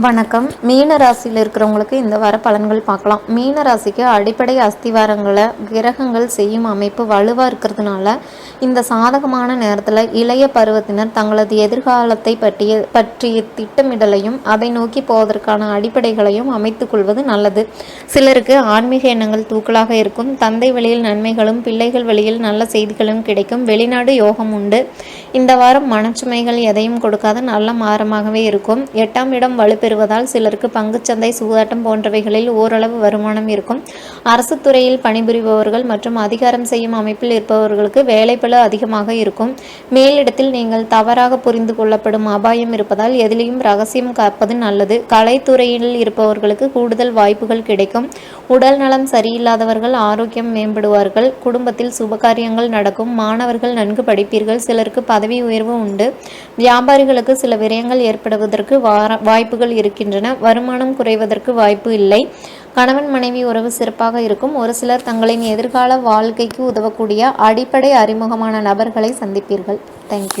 வணக்கம். மீன ராசியில் இருக்கிறவங்களுக்கு இந்த வார பலன்கள் பார்க்கலாம். மீன ராசிக்கு அடிப்படை அஸ்திவாரங்களை கிரகங்கள் செய்யும் அமைப்பு வலுவாக இருக்கிறதுனால இந்த சாதகமான நேரத்தில் இளைய பருவத்தினர் தங்களது எதிர்காலத்தை பற்றிய பற்றிய திட்டமிடலையும் அதை நோக்கி போவதற்கான அடிப்படைகளையும் அமைத்துக் கொள்வது நல்லது. சிலருக்கு ஆன்மீக எண்ணங்கள் தூக்கலாக இருக்கும். தந்தை வழியில் நன்மைகளும் பிள்ளைகள் வழியில் நல்ல செய்திகளும் கிடைக்கும். வெளிநாடு யோகம் உண்டு. இந்த வாரம் மனச்சுமைகள் எதையும் கொடுக்காத நல்ல மாறமாகவே இருக்கும். எட்டாம் இடம் வலு பெறுவதால் சிலருக்கு பங்குச்சந்தை சூதாட்டம் போன்றவைகளில் ஓரளவு வருமானம் இருக்கும். அரசு துறையில் பணிபுரிபவர்கள் மற்றும் அதிகாரம் செய்யும் அமைப்பில் இருப்பவர்களுக்கு வேலைப்பளு அதிகமாக இருக்கும். மேலிடத்தில் நீங்கள் தவறாக புரிந்து கொள்ளப்படும் அபாயம் இருப்பதால் எதிலையும் ரகசியம் காப்பது நல்லது. கலைத்துறையில் இருப்பவர்களுக்கு கூடுதல் வாய்ப்புகள் கிடைக்கும். உடல் நலம் சரியில்லாதவர்கள் ஆரோக்கியம் மேம்படுவார்கள். குடும்பத்தில் சுபகாரியங்கள் நடக்கும். மாணவர்கள் நன்கு படிப்பீர்கள். சிலருக்கு பதவி உயர்வு உண்டு. வியாபாரிகளுக்கு சில விரயங்கள் ஏற்படுவதற்கு வாய்ப்புகள் வாய்ப்புகள் இருக்கின்றன. வருமானம் குறைவதற்கு வாய்ப்பு இல்லை. கணவன் மனைவி உறவு சிறப்பாக இருக்கும். ஒரு சிலர் தங்களின் எதிர்கால வாழ்க்கைக்கு உதவக்கூடிய அடிப்படை அறிமுகமான நபர்களை சந்திப்பீர்கள். தேங்க்யூ